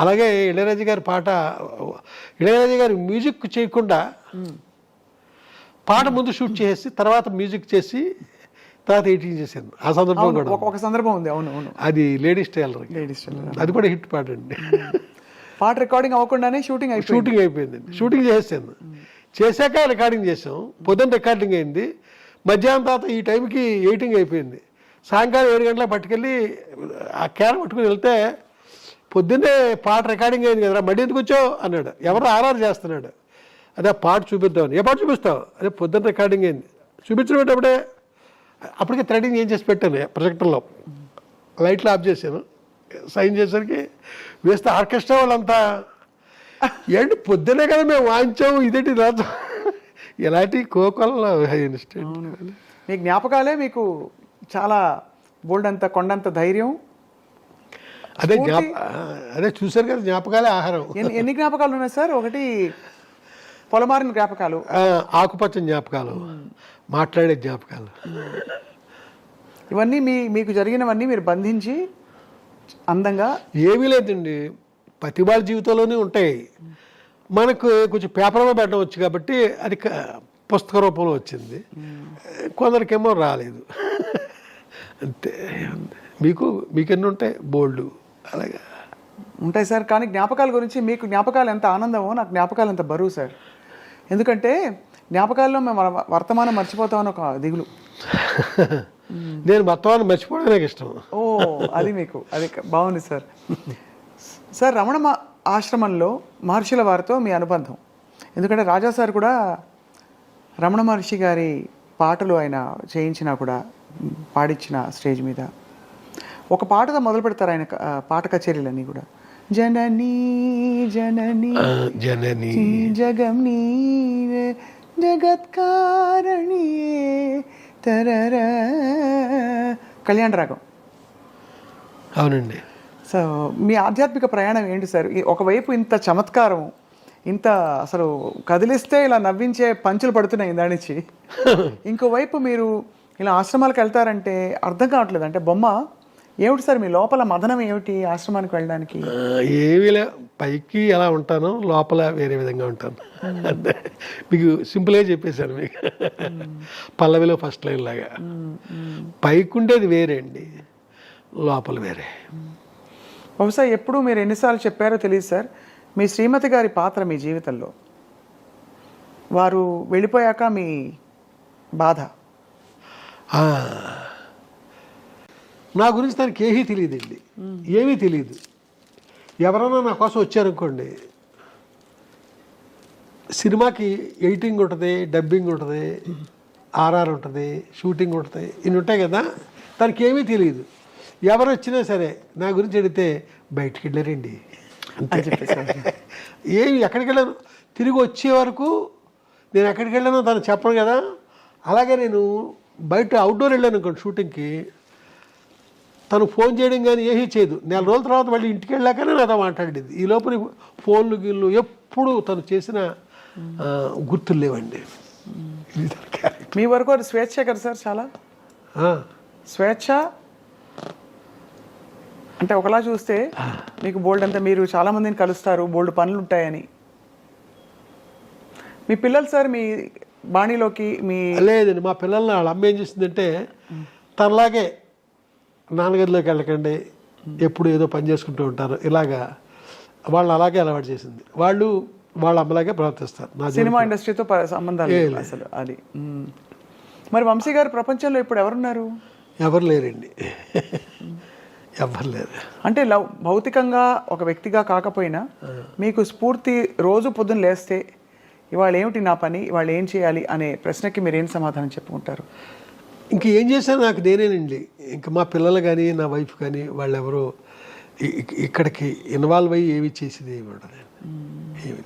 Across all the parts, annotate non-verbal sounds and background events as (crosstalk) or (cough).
అలాగే ఇళయరాజు గారి పాట ఇళయరాజు గారి మ్యూజిక్ చేయకుండా పాట ముందు షూట్ చేసి తర్వాత మ్యూజిక్ చేసి తర్వాత ఎడిటింగ్ చేశాను ఆ సందర్భం కూడా. ఒక సందర్భం ఉంది అవును అవును. అది లేడీస్ టైలర్ లేడీస్ అది కూడా హిట్ పాట అండి. పాట రికార్డింగ్ అవ్వకుండానే షూటింగ్ అయిపోయింది. షూటింగ్ అయిపోయిందండి షూటింగ్ చేసాను చేశాక రికార్డింగ్ చేసాం పొద్దున్న రికార్డింగ్ అయింది. మధ్యాహ్నం తర్వాత ఈ టైంకి ఎయిటింగ్ అయిపోయింది. సాయంకాలం ఏడు గంటలకు పట్టుకెళ్ళి ఆ క్యాన్ పట్టుకుని వెళ్తే పొద్దున్నే పాట రికార్డింగ్ అయింది కదరా మళ్ళీ ఎందుకు వచ్చావు? అన్నాడు. ఎవరు ఆర్ఆర్ చేస్తున్నాడు. అదే పాట చూపిద్దామని. ఏ పాట చూపిస్తావు? అదే పొద్దున్న రికార్డింగ్ అయింది. చూపించడం అప్పుడే? అప్పటికే థ్రెడింగ్ ఏం చేసి పెట్టాను ప్రొజెక్టర్లో లైట్లు ఆఫ్ చేశాను. సైన్ చేసరికి వేస్తే ఆర్కెస్ట్రా వాళ్ళంతా ఏంటి పొద్దునే కదా మేము వాయించాము ఇదేంటి రాజు ఇలాంటి కోకొల్ల మీ జ్ఞాపకాలే మీకు చాలా బోల్డ్ అంత కొండంత ధైర్యం. అదే అదే చూశారు కదా జ్ఞాపకాలే ఆహారం. ఎన్ని జ్ఞాపకాలు ఉన్నాయి సార్? ఒకటి పొలమారిన జ్ఞాపకాలు. ఆకుపచ్చని జ్ఞాపకాలు. మాట్లాడే జ్ఞాపకాలు. ఇవన్నీ మీ మీకు జరిగినవన్నీ మీరు బంధించి అందంగా ఏమీ లేదండి. ప్రతి వాళ్ళ జీవితంలోనే ఉంటాయి. మనకు కొంచెం పేపర్లో పెట్టడం వచ్చు కాబట్టి అది పుస్తక రూపంలో వచ్చింది. కొందరికేమో రాలేదు. అంతే. మీకు మీకెన్ని ఉంటాయి? బోల్డ్. అలాగా. ఉంటాయి సార్ కానీ జ్ఞాపకాల గురించి మీకు జ్ఞాపకాలు ఎంత ఆనందమో నాకు జ్ఞాపకాలు ఎంత బరువు సార్. ఎందుకంటే జ్ఞాపకాల్లో మేము వర్తమానం మర్చిపోతామని ఒక దిగులు. (laughs) నేను మొత్తం మర్చిపోవడం నాకు ఇష్టం. ఓ అది మీకు అది బాగుంది సార్. సార్ రమణ ఆశ్రమంలో మహర్షుల వారితో మీ అనుబంధం. ఎందుకంటే రాజా సార్ కూడా రమణ మహర్షి గారి పాటలు ఆయన చేయించినా కూడా పాడించిన స్టేజ్ మీద. ఒక పాటతో మొదలు పెడతారు ఆయన పాట కచేరీలన్నీ కూడా. జననీ జననీ జనని. జగం నీవే జగత్కారణియే తరర. కళ్యాణ రాగం. అవునండి. సో మీ ఆధ్యాత్మిక ప్రయాణం ఏంటి సార్? ఒకవైపు ఇంత చమత్కారం ఇంత అసలు కదిలిస్తే ఇలా నవ్వించే పంచులు పడుతున్నాయి ఇందా నుంచి. (laughs) ఇంకోవైపు మీరు ఇలా ఆశ్రమాలకు వెళ్తారంటే అర్థం కావట్లేదు. అంటే బొమ్మ ఏమిటి సార్ మీ లోపల మదనం ఏమిటి ఆశ్రమానికి వెళ్ళడానికి? ఆ, ఏమీ లే. పైకి ఎలా ఉంటానో లోపల వేరే విధంగా ఉంటాను. అంతే. మీకు సింపుల్గా చెప్పేశాను మీకు. పల్లవిలో ఫస్ట్ లైన్ లాగా. పైకి ఉండేది వేరే అండి. లోపల వేరే. బహుశా ఎప్పుడు మీరు ఎన్నిసార్లు చెప్పారో తెలియదు సార్. మీ శ్రీమతి గారి పాత్ర మీ జీవితంలో. వారు వెళ్ళిపోయాక మీ బాధ. నా గురించి తనకి ఏమీ తెలియదండి. ఏమీ తెలియదు. ఎవరైనా నా కోసం వచ్చారనుకోండి సినిమాకి ఎడిటింగ్ ఉంటుంది డబ్బింగ్ ఉంటుంది ఆర్ఆర్ ఉంటుంది షూటింగ్ ఉంటుంది ఇన్ని ఉంటాయి కదా తనకి ఏమీ తెలియదు. ఎవరు వచ్చినా సరే నా గురించి అడిగితే బయటికి వెళ్ళారండి. ఏమి ఎక్కడికి వెళ్ళాను? తిరిగి వచ్చే వరకు నేను ఎక్కడికి వెళ్ళానో తను చెప్పను కదా. అలాగే నేను బయట అవుట్డోర్ వెళ్ళాను అనుకోండి షూటింగ్కి తను ఫోన్ చేయడం కానీ ఏమీ చేయదు. నెల రోజుల తర్వాత మళ్ళీ ఇంటికి వెళ్ళాకనే నాతో మాట్లాడేది. ఈ లోపల ఫోన్లు గిళ్ళు ఎప్పుడు తను చేసిన గుర్తులు లేవండి. మీ వరకు అది స్వేచ్ఛ కదా సార్ చాలా? స్వేచ్ఛ? అంటే ఒకలా చూస్తే మీకు బోల్డ్ అంతా మీరు చాలా మందిని కలుస్తారు బోల్డ్ పనులు ఉంటాయని. మీ పిల్లలు సార్ మీ బాణీలోకి మీ లేదండి మా పిల్లల్ని వాళ్ళ అమ్మ ఏం చేసిందంటే తనలాగే నాన్నగదిలోకి వెళ్ళకండి. ఎప్పుడు ఏదో పని చేసుకుంటూ ఉంటారు. ఇలాగా వాళ్ళు అలాగే అలవాటు చేసింది. వాళ్ళు వాళ్ళ అమ్మలాగే ప్రవర్తిస్తారు. నా సినిమా ఇండస్ట్రీతో సంబంధాలు అసలు అది. మరి వంశీ గారు ప్రపంచంలో ఇప్పుడు ఎవరున్నారు ఎవరు లేరండి. ఎవరు లేరు. అంటే లవ్ భౌతికంగా ఒక వ్యక్తిగా కాకపోయినా మీకు స్ఫూర్తి రోజు పొద్దున్న లేస్తే ఇవాళ ఏమిటి నా పని? ఇవాళ ఏం చేయాలి? అనే ప్రశ్నకి మీరు ఏం సమాధానం చెప్పుకుంటారు? ఇంక ఏం చేశాను నాకు నేనేనండి. ఇంకా మా పిల్లలు కానీ నా వైఫ్ కానీ వాళ్ళు ఎవరు ఇ- ఇ- ఇక్కడికి ఇన్వాల్వ్ అయ్యి ఏమి చేసేది ఏమి ఉండదు. ఏమి.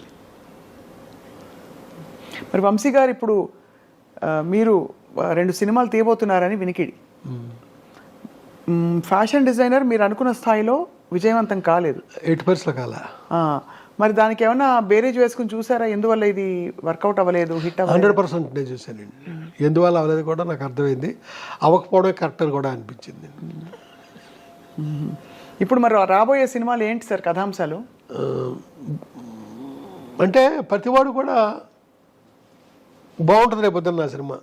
మరి వంశీ గారు ఇప్పుడు మీరు రెండు సినిమాలు తీయబోతున్నారని వినికిడి. ఫ్యాషన్ డిజైనర్ మీరు అనుకున్న స్థాయిలో విజయవంతం కాలేదు. ఎయిట్ పర్సెంట్ కాల? మరి దానికి ఏమైనా బేరేజ్ వేసుకుని చూసారా? ఎందువల్ల ఇది వర్కౌట్ అవ్వలేదు హిట్ హండ్రెడ్ పర్సెంట్ నేను చూశానండి ఎందువల్ల అవ్వలేదు కూడా నాకు అర్థమైంది. అవ్వకపోవడం కరెక్ట్ అని కూడా అనిపించింది. ఇప్పుడు మరి రాబోయే సినిమాలు ఏంటి సార్ కథాంశాలు? అంటే ప్రతివాడు కూడా బాగుంటుంది రేపు పొద్దున్న నా సినిమా.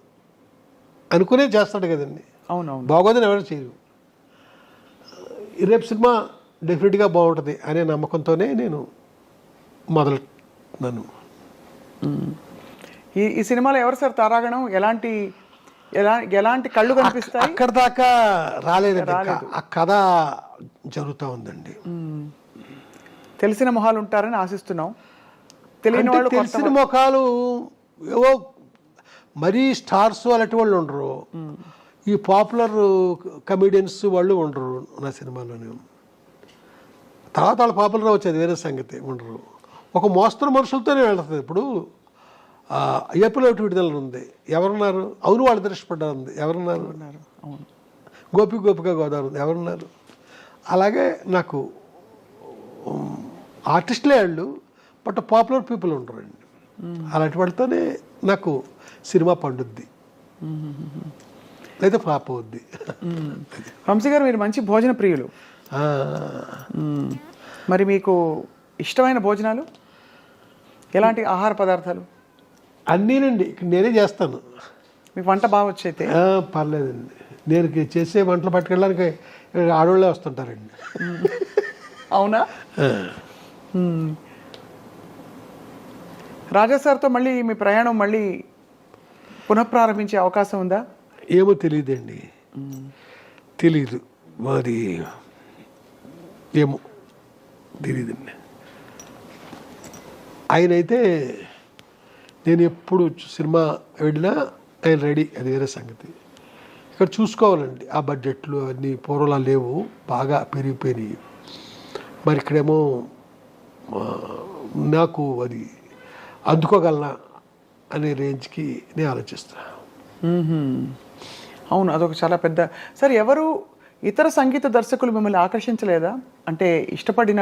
అనుకునే చేస్తాడు కదండి. అవునవును. బాగోదని ఎవరు చేయరు. రేపు సినిమా డెఫినెట్గా బాగుంటుంది అనే నమ్మకంతోనే నేను మొదలు నన్ను. ఈ ఈ సినిమాలో ఎవరు సార్ తారాగణం? ఎలాంటి ఎలా ఎలాంటి కళ్ళు కనిపిస్తాయి? అక్కడ దాకా రాలేదండి ఇంకా. ఆ కథ జరుగుతూ ఉందండి. తెలిసిన మొహాలు ఉంటారని ఆశిస్తున్నాం. తెలియని వాళ్ళు తెలిసిన ముఖాలు ఏవో మరీ స్టార్స్ అలాంటి వాళ్ళు ఉండరు. ఈ పాపులర్ కమెడియన్స్ వాళ్ళు ఉండరు నా సినిమాలోనే. తర్వాత వాళ్ళు పాపులర్ వచ్చేది వేరే సంగతి ఉండరు. ఒక మోస్తరు మనుషులతోనే వెళ్తుంది ఇప్పుడు. ఒకటి విడుదల ఉంది. ఎవరున్నారు? అవును వాళ్ళు దృష్టిపడ్డారు ఉంది. ఎవరున్నారు. అవును. గోపి గోపిక గోదావరి ఉంది. ఎవరున్నారు? అలాగే నాకు ఆర్టిస్టులే వాళ్ళు బట్ పాపులర్ పీపుల్ ఉంటారండి అలాంటి వాళ్ళతోనే నాకు సినిమా పండుద్ది. లేదా ఫ్లాప్ అవుద్ది. వంశీ గారు మీరు మంచి భోజన ప్రియులు. మరి మీకు ఇష్టమైన భోజనాలు? ఎలాంటి ఆహార పదార్థాలు? అన్నీనండి ఇక్కడ నేనే చేస్తాను. మీకు వంట బాగా వచ్చైతే పర్లేదండి. నేను చేసే వంటలు పట్టుకెళ్ళడానికి ఆడవాళ్ళే వస్తుంటారండి. అవునా. రాజా సార్తో మళ్ళీ మీ ప్రయాణం మళ్ళీ పునఃప్రారంభించే అవకాశం ఉందా? ఏమో తెలియదండి. తెలీదు. మరి ఏమో తెలియదండి. ఆయన అయితే నేను ఎప్పుడు సినిమా వెళ్ళినా ఆయన రెడీ అది వేరే సంగతి. ఇక్కడ చూసుకోవాలండి ఆ బడ్జెట్లు అన్నీ పూర్వలా లేవు బాగా పెరిగిపోయినాయి. మరి ఇక్కడేమో నాకు అది అందుకోగలనా అనే రేంజ్కి నేను ఆలోచిస్తాను అవును అదొక చాలా పెద్ద సరే ఎవరు ఇతర సంగీత దర్శకులు మిమ్మల్ని ఆకర్షించలేదా? అంటే ఇష్టపడిన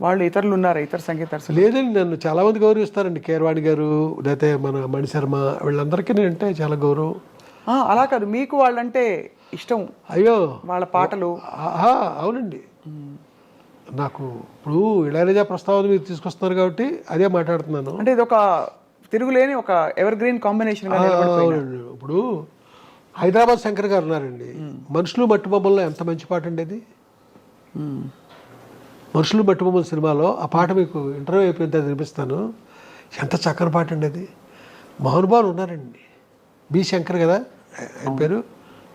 వాళ్ళు ఇతరులు ఉన్నారా ఇతర సంగీత లేదండి నన్ను చాలా మంది గౌరవిస్తారండి. కేరవాణి గారు లేకపోతే మన మణిశర్మ వీళ్ళందరికీ నేనంటే చాలా గౌరవం. అలా కాదు. మీకు వాళ్ళంటే ఇష్టం. అయ్యో. వాళ్ళ పాటలు. అవునండి. నాకు ఇప్పుడు ఇళయరాజా ప్రస్తావన మీరు తీసుకొస్తున్నారు కాబట్టి అదే మాట్లాడుతున్నాను. అంటే ఇది ఒక తిరుగులేని ఒక ఎవర్ గ్రీన్ కాంబినేషన్ ఇప్పుడు హైదరాబాద్ శంకర్ గారు ఉన్నారండి. మనుషులు మట్టి బొమ్మల్లో ఎంత మంచి పాట అండి అది. మనుషులు మట్టి బొమ్మల సినిమాలో ఆ పాట మీకు ఇంటర్వ్యూ అయిపోయిన తర్వాత వినిపిస్తాను. ఎంత చక్కని పాట అండి అది. మహానుభావులు ఉన్నారండి. బి శంకర్ కదా పేరు.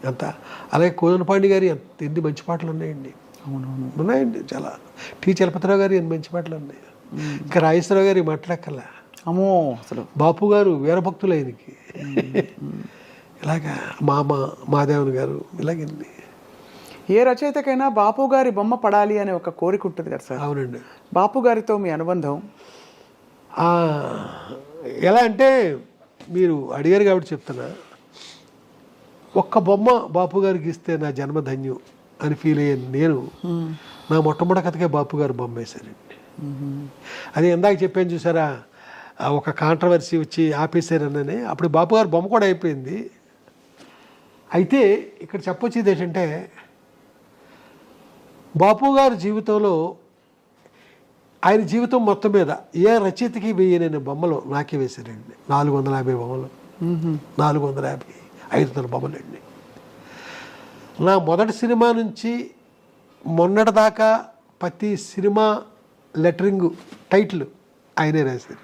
ఎంత. అలాగే కోదనపాండి గారి ఎంత ఎన్ని మంచి పాటలు ఉన్నాయండి. ఉన్నాయండి చాలా. టి చలపతిరావు గారి ఎన్ని మంచి పాటలు ఉన్నాయి. ఇంకా రాజేశ్వరరావు గారి మాట్లాడక్కల అమ్మో అసలు. బాపు గారు వీరభక్తులు ఆయనకి. ఇలాగా మామ మాదేవన్ గారు ఇలాగండి. ఏ రచయితకైనా బాపు గారి బొమ్మ పడాలి అనే ఒక కోరిక ఉంటుంది కదా సార్? అవునండి. బాపు గారితో మీ అనుబంధం? ఎలా అంటే మీరు అడిగారు కాబట్టి చెప్తున్నా. ఒక్క బొమ్మ బాపు గారికి ఇస్తే నా జన్మ ధన్యం అని ఫీల్ అయ్యాను నేను. నా మొట్టమొదటి కథకే బాపు గారు బొమ్మ వేశారండి. అది ఇందాక చెప్పాను చూసారా ఒక కాంట్రవర్సీ వచ్చి ఆపేశారనని. అప్పుడు బాపు గారు బొమ్మ కూడా అయిపోయింది. అయితే ఇక్కడ చెప్పొచ్చేది ఏంటంటే బాపు గారి జీవితంలో ఆయన జీవితం మొత్తం మీద ఏ రచయితకి వేయలేని బొమ్మలు నాకే వేశారండి. నాలుగు వందల యాభై బొమ్మలు. నాలుగు వందల యాభై ఐదు వందల బొమ్మలు అండి. నా మొదటి సినిమా నుంచి మొన్నటి దాకా ప్రతి సినిమా లెటరింగ్ టైటిల్ ఆయనే రాశారు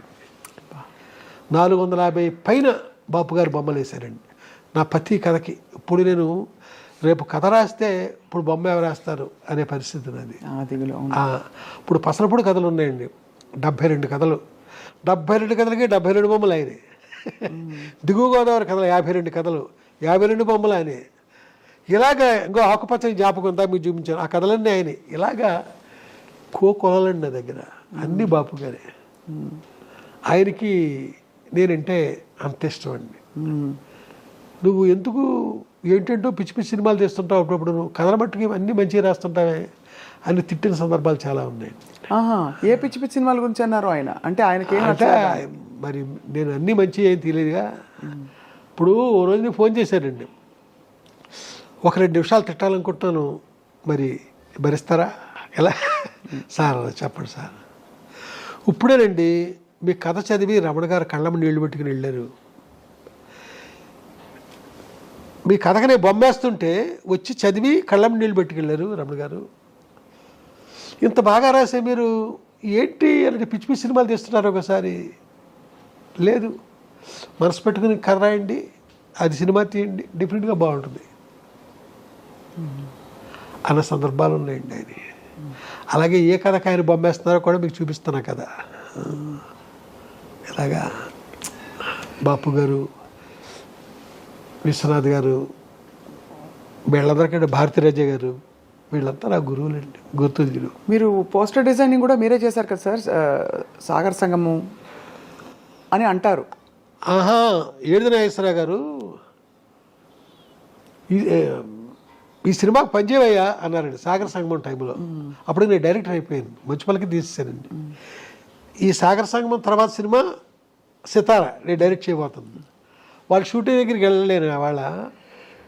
నాలుగు వందల యాభై పైన బాపు గారు బొమ్మలు వేశారండి నా ప్రతి కథకి ఇప్పుడు నేను రేపు కథ రాస్తే ఇప్పుడు బొమ్మ ఎవరు రాస్తారు అనే పరిస్థితి. ఆ, ఇప్పుడు పసలపొడి కథలు ఉన్నాయండి. డెబ్భై రెండు కథలు. డెబ్భై రెండు కథలకి డెబ్భై రెండు బొమ్మలు ఆయన. దిగువ గోదావరి కథలు యాభై రెండు కథలు. యాభై రెండు బొమ్మలు ఆయన. ఇలాగ ఇంకో ఆకుపచ్చని జ్ఞాపకం అంతా మీకు చూపించాను. ఆ కథలన్నీ ఆయన. ఇలాగా కో కొలలండి నా దగ్గర. అన్ని బాపు గారే. ఆయనకి నేనంటే అంత ఇష్టం అండి. నువ్వు ఎందుకు ఏంటంటో పిచ్చి పిచ్చి సినిమాలు తీస్తుంటావు అప్పుడప్పుడు. కథల మట్టుకి అన్నీ మంచిగా రాస్తుంటావే అని తిట్టిన సందర్భాలు చాలా ఉన్నాయి. ఏ పిచ్చి పిచ్చి సినిమాల గురించి అన్నారు ఆయన? అంటే ఆయనకి అంటే మరి నేను అన్నీ మంచి ఏం తెలియదుగా ఇప్పుడు ఓ రోజు నేను ఫోన్ చేశానండి ఒక రెండు నిమిషాలు తిట్టాలనుకుంటున్నాను. మరి భరిస్తారా? ఎలా? సార్ చెప్పండి సార్. ఇప్పుడేనండి మీ కథ చదివి రమణ గారు కళ్ళమ్మ నీళ్ళు పెట్టుకుని వెళ్ళారు. మీ కథకనే బొమ్మేస్తుంటే వచ్చి చదివి కళ్ళం నీళ్ళు పెట్టుకెళ్ళారు రమణ గారు. ఇంత బాగా రాసే మీరు ఏంటి అంటే పిచ్చి పిచ్చి సినిమాలు తీస్తున్నారు ఒకసారి? లేదు. మనసు పెట్టుకుని కథ రాయండి అది సినిమా తీయండి డిఫరెంట్గా బాగుంటుంది. అన్న సందర్భాలు ఉన్నాయండి ఆయన. అలాగే ఏ కథకు ఆయన బొమ్మేస్తున్నారో కూడా మీకు చూపిస్తున్నా కదా ఇలాగా బాపు గారు విశ్వనాథ్ గారు వీళ్ళందరికంటే భారతీరాజ గారు వీళ్ళంతా నా గురువులండి గుర్తులు మీరు పోస్టర్ డిజైనింగ్ కూడా మీరే చేశారు కదా సార్? సాగర్ సంగము అని అంటారు. ఆహా ఏడుది నాగేశ్వరరావు గారు. ఈ సినిమాకి పనిచేయవయ్యా అన్నారండి సాగర్ సంగమం టైంలో. అప్పుడు నేను డైరెక్టర్ అయిపోయాను మంచుపల్లికి తీసేసానండి ఈ సాగర్ సంగమం తర్వాత సినిమా సితార నేను డైరెక్ట్ చేయబోతుంది వాళ్ళ షూటింగ్ దగ్గరికి వెళ్ళలేను వాళ్ళ.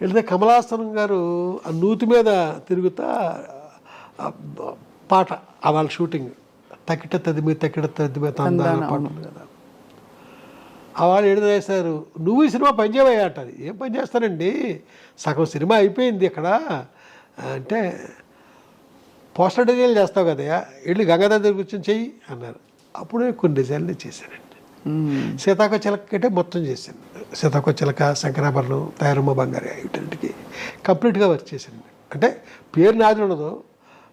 వెళ్తే కమలాసనం గారు ఆ నూతి మీద తిరుగుతా పాట ఆ వాళ్ళ షూటింగ్. తక్కిట తదిమి తక్కిట తదిమి తందాన పాట కదా. ఆ వాళ్ళు ఏడు చేశారు నువ్వు ఈ సినిమా పని చేయవయ్యా అంటారు. ఏం పని చేస్తానండి? సగం సినిమా అయిపోయింది ఇక్కడ. అంటే పోస్టర్ డిజైన్లు చేస్తావు కదయ్యా వెళ్ళి గంగాధర్ దగ్గర కూర్చొని చెయ్యి అన్నారు. అప్పుడు నేను కొన్ని డిజైన్లు చేశానండి మ్మ్. సీతాకొ చిలక కంటే మొత్తం చేశాను చిలక శంకరాభరణం తయారమ్మ బంగారు వీటన్నిటికి కంప్లీట్గా వర్క్ చేశాను అంటే పేరు నాది ఉండదు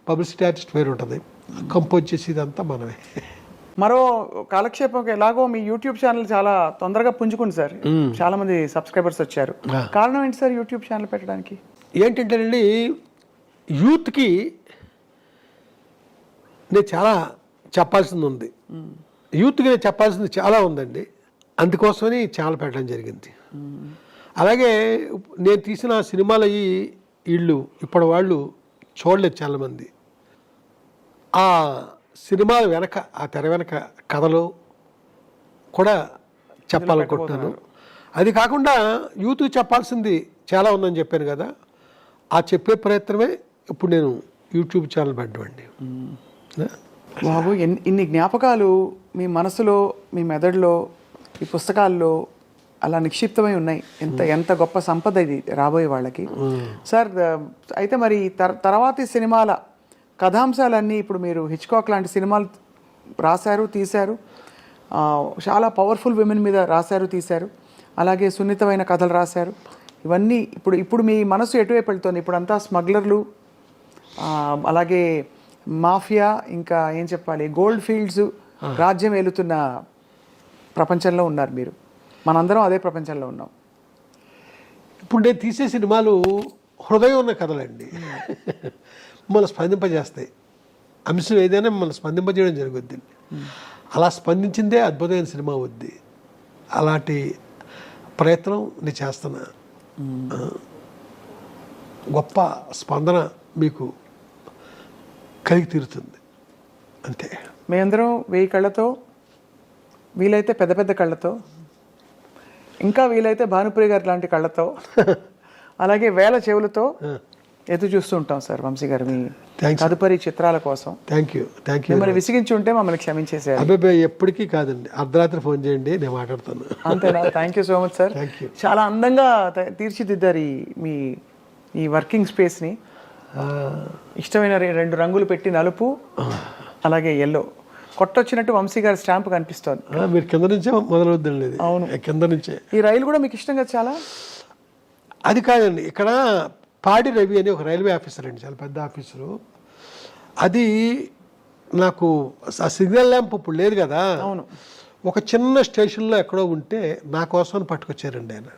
పబ్లిసిటీ ఆర్టిస్ట్ పేరు ఉంటుంది. కంపోజ్ చేసి ఇదంతా మనమే. మరో కాలక్షేపం ఎలాగో మీ యూట్యూబ్ ఛానల్ చాలా తొందరగా పుంజుకుంది సార్. చాలా మంది సబ్స్క్రైబర్స్ వచ్చారు. కారణం ఏంటి సార్ యూట్యూబ్ ఛానల్ పెట్టడానికి? ఏంటంటేనండి యూత్కి నేను చాలా చెప్పాల్సింది ఉంది. యూత్కి నేను చెప్పాల్సింది చాలా ఉందండి. అందుకోసమని ఛానల్ పెట్టడం జరిగింది. అలాగే నేను తీసిన సినిమాలు అయ్యి వీళ్ళు ఇప్పటి వాళ్ళు చూడలేదు చాలామంది. ఆ సినిమాల వెనక ఆ తెర వెనక కథలు కూడా చెప్పాలనుకుంటున్నాను. అది కాకుండా యూత్ చెప్పాల్సింది చాలా ఉందని చెప్పాను కదా. ఆ చెప్పే ప్రయత్నమే ఇప్పుడు నేను యూట్యూబ్ ఛానల్ పెట్టండి బాబు ఎన్ని ఇన్ని జ్ఞాపకాలు మీ మనసులో మీ మెదడులో ఈ పుస్తకాల్లో అలా నిక్షిప్తమై ఉన్నాయి. ఎంత ఎంత గొప్ప సంపద ఇది రాబోయే వాళ్ళకి. సార్ అయితే మరి తర్ తర్వాతి సినిమాల కథాంశాలన్నీ ఇప్పుడు మీరు హిచ్కాక్ లాంటి సినిమాలు రాశారు తీశారు. చాలా పవర్ఫుల్ విమెన్ మీద రాశారు తీశారు. అలాగే సున్నితమైన కథలు రాశారు. ఇవన్నీ ఇప్పుడు ఇప్పుడు మీ మనసు ఎటువైపు వెళ్తుంది ఇప్పుడు అంతా స్మగ్లర్లు అలాగే మాఫియా ఇంకా ఏం చెప్పాలి? గోల్డ్ ఫీల్డ్స్ రాజ్యం ఏలుతున్న ప్రపంచంలో ఉన్నారు మీరు. మనందరం అదే ప్రపంచంలో ఉన్నాం. ఇప్పుడు నేను తీసే సినిమాలు హృదయం ఉన్న కథలండి మిమ్మల్ని స్పందింపజేస్తాయి. అంశం ఏదైనా మిమ్మల్ని స్పందింపజేయడం జరుగుద్ది. అలా స్పందించిందే అద్భుతమైన సినిమా అవుద్ది. అలాంటి ప్రయత్నం నేను చేస్తున్నా. గొప్ప స్పందన మీకు కలిగి తీరుతుంది. అంతే. మేమందరం వెయ్యి కళ్ళతో వీలైతే పెద్ద పెద్ద కళ్ళతో ఇంకా వీలైతే భానుప్రియ గారి లాంటి కళ్ళతో (laughs) అలాగే వేల చెవులతో ఎదురు చూస్తూ ఉంటాం సార్ వంశీ గారు మీ. తదుపరి చిత్రాల కోసం. థ్యాంక్ యూ థ్యాంక్ యూ మిమ్మల్ని విసిగించి ఉంటే మమ్మల్ని క్షమించేసేయాలి అబ్బాయి ఎప్పటికీ కాదండి. అర్ధరాత్రి ఫోన్ చేయండి నేను మాట్లాడతాను. అంతేనా? Thank you so much sir. చాలా అందంగా తీర్చిదిద్దారు ఈ మీ ఈ వర్కింగ్ స్పేస్ని ఇష్టమైన రెండు రంగులు పెట్టి నలుపు అలాగే ఎల్లో కొట్టొచ్చినట్టు వంశీ గారి స్టాంప్ కనిపిస్తోంది. మీరు కింద నుంచే మొదలవుద్దండి ఇది. అవును. కింద నుంచే. ఈ రైలు కూడా మీకు ఇష్టం కదా చాలా? అది కాదండి ఇక్కడ పాడి రవి అని ఒక రైల్వే ఆఫీసర్ అండి చాలా పెద్ద ఆఫీసరు. అది నాకు ఆ సిగ్నల్ ల్యాంప్ ఇప్పుడు లేదు కదా. అవును. ఒక చిన్న స్టేషన్లో ఎక్కడో ఉంటే నా కోసం పట్టుకొచ్చారండి ఆయన.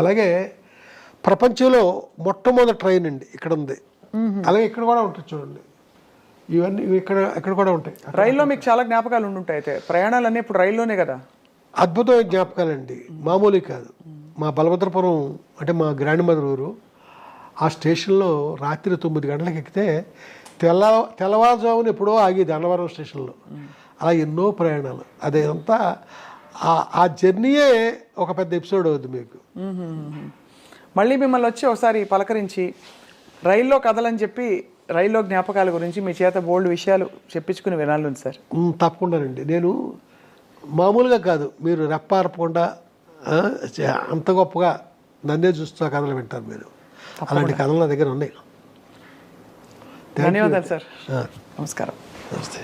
అలాగే ప్రపంచంలో మొట్టమొదటి ట్రైన్ అండి ఇక్కడ ఉంది అలాగే ఇక్కడ కూడా ఉంటుంది చూడండి. ఇవన్నీ ఇవి ఇక్కడ ఇక్కడ కూడా ఉంటాయి. రైల్లో మీకు చాలా జ్ఞాపకాలు ఉండుంటాయి అయితే. ప్రయాణాలన్నీ ఇప్పుడు రైల్లోనే కదా? అద్భుతమైన జ్ఞాపకాలండి. మామూలు కాదు. మా బలభద్రపురం అంటే మా గ్రాండ్ మదర్ ఊరు ఆ స్టేషన్లో రాత్రి తొమ్మిది గంటలకు ఎక్కితే తెల్ల తెల్లవారుజామున ఎప్పుడో ఆగేది అన్నవరం స్టేషన్లో. అలా ఎన్నో ప్రయాణాలు. అదేంతా ఆ- ఆ జర్నీయే ఒక పెద్ద ఎపిసోడ్ అవుద్ది మీకు. మళ్ళీ మిమ్మల్ని వచ్చి ఒకసారి పలకరించి రైల్లో కథలని చెప్పి రైల్లో జ్ఞాపకాల గురించి మీ చేత బోల్డ్ విషయాలు చెప్పించుకుని వినాలి సార్. ఉమ్, తప్పకుండానండి. నేను మామూలుగా కాదు. మీరు రెప్పారపకుండా అంత గొప్పగా నన్నే చూస్తున్న కథలు వింటారు మీరు. అలాంటి కథలు నా దగ్గర ఉన్నాయి. ధన్యవాదాలు సార్. నమస్కారం. నమస్తే.